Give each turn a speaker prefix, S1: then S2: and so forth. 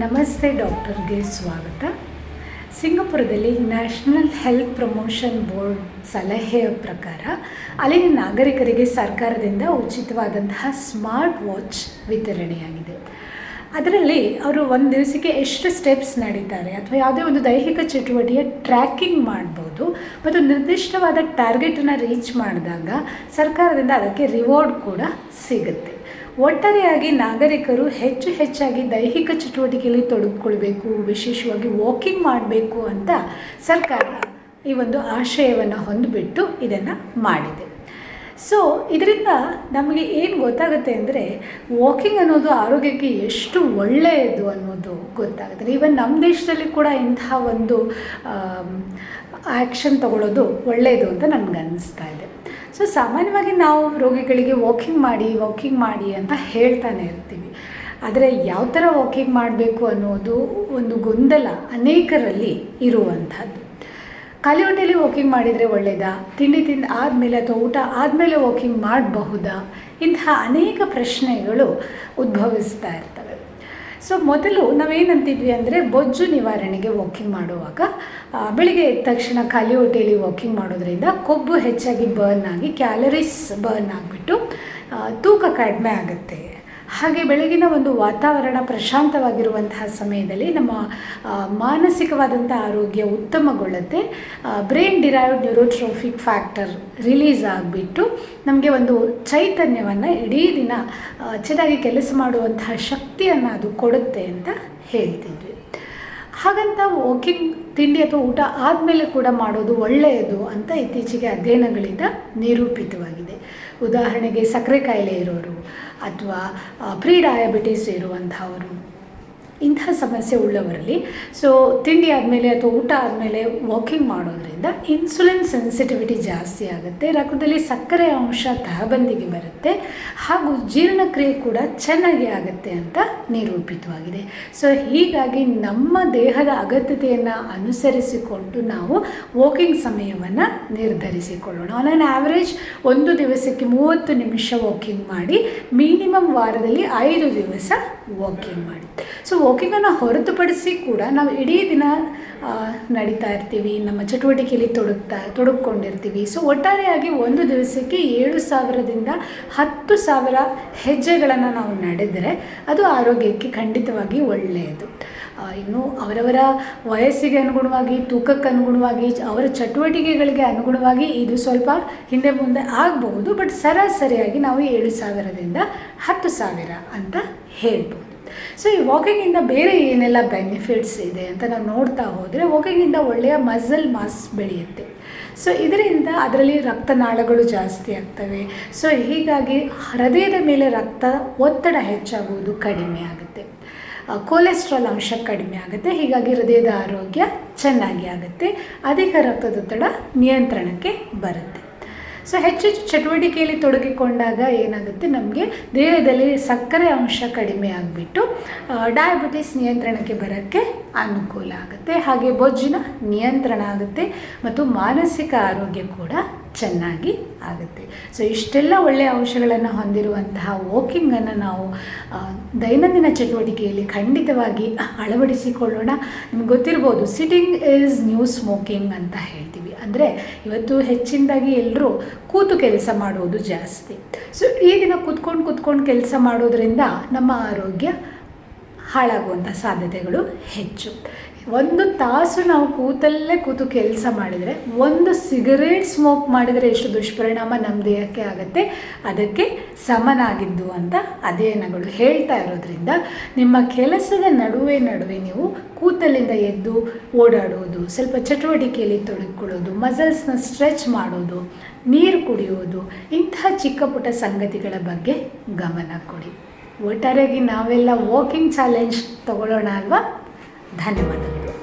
S1: ನಮಸ್ತೆ ಡಾಕ್ಟರ್ಗೆ ಸ್ವಾಗತ. ಸಿಂಗಾಪುರದಲ್ಲಿ ನ್ಯಾಷನಲ್ ಹೆಲ್ತ್ ಪ್ರಮೋಷನ್ ಬೋರ್ಡ್ ಸಲಹೆಯ ಪ್ರಕಾರ ಅಲ್ಲಿನ ನಾಗರಿಕರಿಗೆ ಸರ್ಕಾರದಿಂದ ಉಚಿತವಾದಂತಹ ಸ್ಮಾರ್ಟ್ ವಾಚ್ ವಿತರಣೆಯಾಗಿದೆ. ಅದರಲ್ಲಿ ಅವರು ಒಂದು ದಿವಸಕ್ಕೆ ಎಷ್ಟು ಸ್ಟೆಪ್ಸ್ ನಡೀತಾರೆ ಅಥವಾ ಯಾವುದೇ ಒಂದು ದೈಹಿಕ ಚಟುವಟಿಕೆ ಟ್ರ್ಯಾಕಿಂಗ್ ಮಾಡ್ಬೋದು ಮತ್ತು ನಿರ್ದಿಷ್ಟವಾದ ಟಾರ್ಗೆಟನ್ನು ರೀಚ್ ಮಾಡಿದಾಗ ಸರ್ಕಾರದಿಂದ ಅದಕ್ಕೆ ರಿವಾರ್ಡ್ ಕೂಡ ಸಿಗುತ್ತೆ. ಒಟ್ಟಾರೆಯಾಗಿ ನಾಗರಿಕರು ಹೆಚ್ಚು ಹೆಚ್ಚಾಗಿ ದೈಹಿಕ ಚಟುವಟಿಕೆಯಲ್ಲಿ ತೊಡಗಿಕೊಳ್ಬೇಕು, ವಿಶೇಷವಾಗಿ ವಾಕಿಂಗ್ ಮಾಡಬೇಕು ಅಂತ ಸರ್ಕಾರ ಈ ಒಂದು ಆಶಯವನ್ನು ಹೊಂದಿಬಿಟ್ಟು ಇದನ್ನು ಮಾಡಿದೆ. ಸೊ ಇದರಿಂದ ನಮಗೆ ಏನು ಗೊತ್ತಾಗುತ್ತೆ ಅಂದರೆ ವಾಕಿಂಗ್ ಅನ್ನೋದು ಆರೋಗ್ಯಕ್ಕೆ ಎಷ್ಟು ಒಳ್ಳೆಯದು ಅನ್ನೋದು ಗೊತ್ತಾಗುತ್ತೆ. ಈವನ್ ನಮ್ಮ ದೇಶದಲ್ಲಿ ಕೂಡ ಇಂತಹ ಒಂದು ಆ್ಯಕ್ಷನ್ ತಗೊಳ್ಳೋದು ಒಳ್ಳೆಯದು ಅಂತ ನನಗೆ ಅನ್ನಿಸ್ತಾ ಇದೆ. ಸೊ ಸಾಮಾನ್ಯವಾಗಿ ನಾವು ರೋಗಿಗಳಿಗೆ ವಾಕಿಂಗ್ ಮಾಡಿ ವಾಕಿಂಗ್ ಮಾಡಿ ಅಂತ ಹೇಳ್ತಾನೆ ಇರ್ತೀವಿ. ಆದರೆ ಯಾವ ಥರ ವಾಕಿಂಗ್ ಮಾಡಬೇಕು ಅನ್ನೋದು ಒಂದು ಗೊಂದಲ ಅನೇಕರಲ್ಲಿ ಇರುವಂಥದ್ದು. ಖಾಲಿ ಹೊಟ್ಟೆಯಲ್ಲಿ ವಾಕಿಂಗ್ ಮಾಡಿದರೆ ಒಳ್ಳೆಯದಾ ತಿಂಡಿ ತಿಂದು ಆದಮೇಲೆ ಅಥವಾ ಊಟ ಆದಮೇಲೆ ವಾಕಿಂಗ್ ಮಾಡಬಹುದಾ? ಇಂತಹ ಅನೇಕ ಪ್ರಶ್ನೆಗಳು ಉದ್ಭವಿಸ್ತಾ ಇರ್ತವೆ. ಸೊ ಮೊದಲು ನಾವೇನಂತಿದ್ವಿ ಅಂದರೆ ಬೊಜ್ಜು ನಿವಾರಣೆಗೆ ವಾಕಿಂಗ್ ಮಾಡುವಾಗ ಬೆಳಿಗ್ಗೆ ಎದ್ದ ತಕ್ಷಣ ಖಾಲಿ ಹೊಟ್ಟೆಯಲ್ಲಿ ವಾಕಿಂಗ್ ಮಾಡೋದ್ರಿಂದ ಕೊಬ್ಬು ಹೆಚ್ಚಾಗಿ ಬರ್ನ್ ಆಗಿ ಕ್ಯಾಲರೀಸ್ ಬರ್ನ್ ಆಗಿಬಿಟ್ಟು ತೂಕ ಕಡಿಮೆ ಆಗುತ್ತೆ. ಹಾಗೆ ಬೆಳಗಿನ ಒಂದು ವಾತಾವರಣ ಪ್ರಶಾಂತವಾಗಿರುವಂತಹ ಸಮಯದಲ್ಲಿ ನಮ್ಮ ಮಾನಸಿಕವಾದಂಥ ಆರೋಗ್ಯ ಉತ್ತಮಗೊಳ್ಳುತ್ತೆ brain derived neurotrophic factor release ಆಗಿಬಿಟ್ಟು ನಮಗೆ ಒಂದು ಚೈತನ್ಯವನ್ನು ಇಡೀ ದಿನ ಚೆನ್ನಾಗಿ ಕೆಲಸ ಮಾಡುವಂತಹ ಶಕ್ತಿಯನ್ನು ಅದು ಕೊಡುತ್ತೆ ಅಂತ ಹೇಳ್ತಿದ್ವಿ. ಹಾಗಂತ ವಾಕಿಂಗ್ ತಿಂಡಿ ಅಥವಾ ಊಟ ಆದಮೇಲೆ ಕೂಡ ಮಾಡೋದು ಒಳ್ಳೆಯದು ಅಂತ ಇತ್ತೀಚೆಗೆ ಅಧ್ಯಯನಗಳಿಂದ ನಿರೂಪಿತವಾಗಿದೆ. ಉದಾಹರಣೆಗೆ ಸಕ್ಕರೆ ಕಾಯಿಲೆ ಇರೋರು ಅಥವಾ ಪ್ರೀ ಡಯಾಬಿಟೀಸ್ ಇರುವಂಥವರು. ಇಂತಹ ಸಮಸ್ಯೆ ಉಳ್ಳವರಲ್ಲಿ. ಸೊ ತಿಂಡಿ ಆದಮೇಲೆ ಅಥವಾ ಊಟ ಆದಮೇಲೆ ವಾಕಿಂಗ್ ಮಾಡೋದ್ರಿಂದ ಇನ್ಸುಲಿನ್ ಸೆನ್ಸಿಟಿವಿಟಿ ಜಾಸ್ತಿ ಆಗುತ್ತೆ. ರಕ್ತದಲ್ಲಿ ಸಕ್ಕರೆ ಅಂಶ ತಹಬಂದಿಗೆ ಬರುತ್ತೆ. ಹಾಗೂ ಜೀರ್ಣಕ್ರಿಯೆ ಕೂಡ ಚೆನ್ನಾಗಿ ಆಗುತ್ತೆ ಅಂತ ನಿರೂಪಿತವಾಗಿದೆ. ಸೊ ಹೀಗಾಗಿ ನಮ್ಮ ದೇಹದ ಅಗತ್ಯತೆಯನ್ನು ಅನುಸರಿಸಿಕೊಂಡು ನಾವು ವಾಕಿಂಗ್ ಸಮಯವನ್ನು ನಿರ್ಧರಿಸಿಕೊಳ್ಳೋಣ. ಆನ್ ಆ್ಯಾವ್ರೇಜ್ ಒಂದು ದಿವಸಕ್ಕೆ ಮೂವತ್ತು ನಿಮಿಷ ವಾಕಿಂಗ್ ಮಾಡಿ ಮಿನಿಮಮ್ ವಾರದಲ್ಲಿ ಐದು ದಿವಸ ವಾಕಿಂಗ್ ಮಾಡಿ. ಸೊ ವಾಕಿಂಗನ್ನು ಹೊರತುಪಡಿಸಿ ಕೂಡ ನಾವು ಇಡೀ ದಿನ ನಡೀತಾ ಇರ್ತೀವಿ, ನಮ್ಮ ಚಟುವಟಿಕೆಯಲ್ಲಿ ತೊಡಗ್ತಾ, ತೊಡಗಿಕೊಂಡಿರ್ತೀವಿ. ಸೊ ಒಟ್ಟಾರೆಯಾಗಿ ಒಂದು ದಿವಸಕ್ಕೆ ಏಳು ಸಾವಿರದಿಂದ ಹತ್ತು ಸಾವಿರ ಹೆಜ್ಜೆಗಳನ್ನು ನಾವು ನಡೆದರೆ ಅದು ಆರೋಗ್ಯಕ್ಕೆ ಖಂಡಿತವಾಗಿ ಒಳ್ಳೆಯದು. ಇನ್ನು ಅವರವರ ವಯಸ್ಸಿಗೆ ಅನುಗುಣವಾಗಿ, ತೂಕಕ್ಕೆ ಅನುಗುಣವಾಗಿ, ಅವರ ಚಟುವಟಿಕೆಗಳಿಗೆ ಅನುಗುಣವಾಗಿ ಇದು ಸ್ವಲ್ಪ ಹಿಂದೆ ಮುಂದೆ ಆಗಬಹುದು, ಬಟ್ ಸರಾಸರಿಯಾಗಿ ನಾವು ಏಳು ಸಾವಿರದಿಂದ ಹತ್ತು ಸಾವಿರ ಅಂತ ಹೇಳ್ಬೋದು. ಸೊ ಈ ವಾಕಿಂಗಿಂದ ಬೇರೆ ಏನೆಲ್ಲ ಬೆನಿಫಿಟ್ಸ್ ಇದೆ ಅಂತ ನಾವು ನೋಡ್ತಾ ಹೋದರೆ ವಾಕಿಂಗಿಂದ ಒಳ್ಳೆಯ ಮಸಲ್ ಮಾಸ್ ಬೆಳೆಯುತ್ತೆ. ಸೊ ಇದರಿಂದ ಅದರಲ್ಲಿ ರಕ್ತನಾಳಗಳು ಜಾಸ್ತಿ ಆಗ್ತವೆ. ಸೊ ಹೀಗಾಗಿ ಹೃದಯದ ಮೇಲೆ ರಕ್ತ ಒತ್ತಡ ಹೆಚ್ಚಾಗುವುದು ಕಡಿಮೆ ಆಗುತ್ತೆ. ಕೊಲೆಸ್ಟ್ರಾಲ್ ಅಂಶ ಕಡಿಮೆ ಆಗುತ್ತೆ. ಹೀಗಾಗಿ ಹೃದಯದ ಆರೋಗ್ಯ ಚೆನ್ನಾಗಿ ಆಗುತ್ತೆ. ಅಧಿಕ ರಕ್ತದೊತ್ತಡ ನಿಯಂತ್ರಣಕ್ಕೆ ಬರುತ್ತೆ. ಸೊ ಹೆಚ್ಚು ಚಟುವಟಿಕೆಯಲ್ಲಿ ತೊಡಗಿಕೊಂಡಾಗ ಏನಾಗುತ್ತೆ? ನಮಗೆ ದೇಹದಲ್ಲಿ ಸಕ್ಕರೆ ಅಂಶ ಕಡಿಮೆ ಆಗಿಬಿಟ್ಟು ಡಯಾಬಿಟಿಸ್ ನಿಯಂತ್ರಣಕ್ಕೆ ಬರೋಕ್ಕೆ ಅನುಕೂಲ ಆಗುತ್ತೆ. ಹಾಗೆ ಬೊಜ್ಜಿನ ನಿಯಂತ್ರಣ ಆಗುತ್ತೆ ಮತ್ತು ಮಾನಸಿಕ ಆರೋಗ್ಯ ಕೂಡ ಚೆನ್ನಾಗಿ ಆಗುತ್ತೆ. ಸೊ ಇಷ್ಟೆಲ್ಲ ಒಳ್ಳೆಯ ಅಂಶಗಳನ್ನು ಹೊಂದಿರುವಂತಹ ವಾಕಿಂಗನ್ನು ನಾವು ದೈನಂದಿನ ಚಟುವಟಿಕೆಯಲ್ಲಿ ಖಂಡಿತವಾಗಿ ಅಳವಡಿಸಿಕೊಳ್ಳೋಣ. ನಿಮ್ಗೆ ಗೊತ್ತಿರ್ಬೋದು ಸಿಟ್ಟಿಂಗ್ ಈಸ್ ನ್ಯೂ ಸ್ಮೋಕಿಂಗ್ ಅಂತ ಹೇಳ್ತೀವಿ ಅಂದರೆ ಇವತ್ತು ಹೆಚ್ಚಿನದಾಗಿ ಎಲ್ಲರೂ ಕೂತು ಕೆಲಸ ಮಾಡುವುದು ಜಾಸ್ತಿ. ಸೊ ಈ ದಿನ ಕೂತ್ಕೊಂಡು ಕೂತ್ಕೊಂಡು ಕೆಲಸ ಮಾಡೋದ್ರಿಂದ ನಮ್ಮ ಆರೋಗ್ಯ ಹಾಳಾಗುವಂಥ ಸಾಧ್ಯತೆಗಳು ಹೆಚ್ಚು. ಒಂದು ತಾಸು ನಾವು ಕೂತಲ್ಲೇ ಕೂತು ಕೆಲಸ ಮಾಡಿದರೆ, ಒಂದು ಸಿಗರೇಟ್ ಸ್ಮೋಕ್ ಮಾಡಿದರೆ ಎಷ್ಟು ದುಷ್ಪರಿಣಾಮ ನಮ್ಮ ದೇಹಕ್ಕೆ ಆಗುತ್ತೆ, ಅದಕ್ಕೆ ಸಮನಾಗಿದ್ದು ಅಂತ ಅಧ್ಯಯನಗಳು ಹೇಳ್ತಾ ಇರೋದ್ರಿಂದ ನಿಮ್ಮ ಕೆಲಸದ ನಡುವೆ ನಡುವೆ ನೀವು ಕೂತಲ್ಲಿಂದ ಎದ್ದು ಓಡಾಡೋದು, ಸ್ವಲ್ಪ ಚಟುವಟಿಕೆಯಲ್ಲಿ ತೊಡಗಿಕೊಳ್ಳೋದು, ಮಸಲ್ಸ್ನ ಸ್ಟ್ರೆಚ್ ಮಾಡೋದು, ನೀರು ಕುಡಿಯೋದು, ಇಂತಹ ಚಿಕ್ಕ ಪುಟ್ಟ ಸಂಗತಿಗಳ ಬಗ್ಗೆ ಗಮನ ಕೊಡಿ. ಒಟ್ಟಾರೆಯಾಗಿ ನಾವೆಲ್ಲ ವಾಕಿಂಗ್ ಚಾಲೆಂಜ್ ತಗೊಳ್ಳೋಣ ಅಲ್ವಾ? धन्यवाद.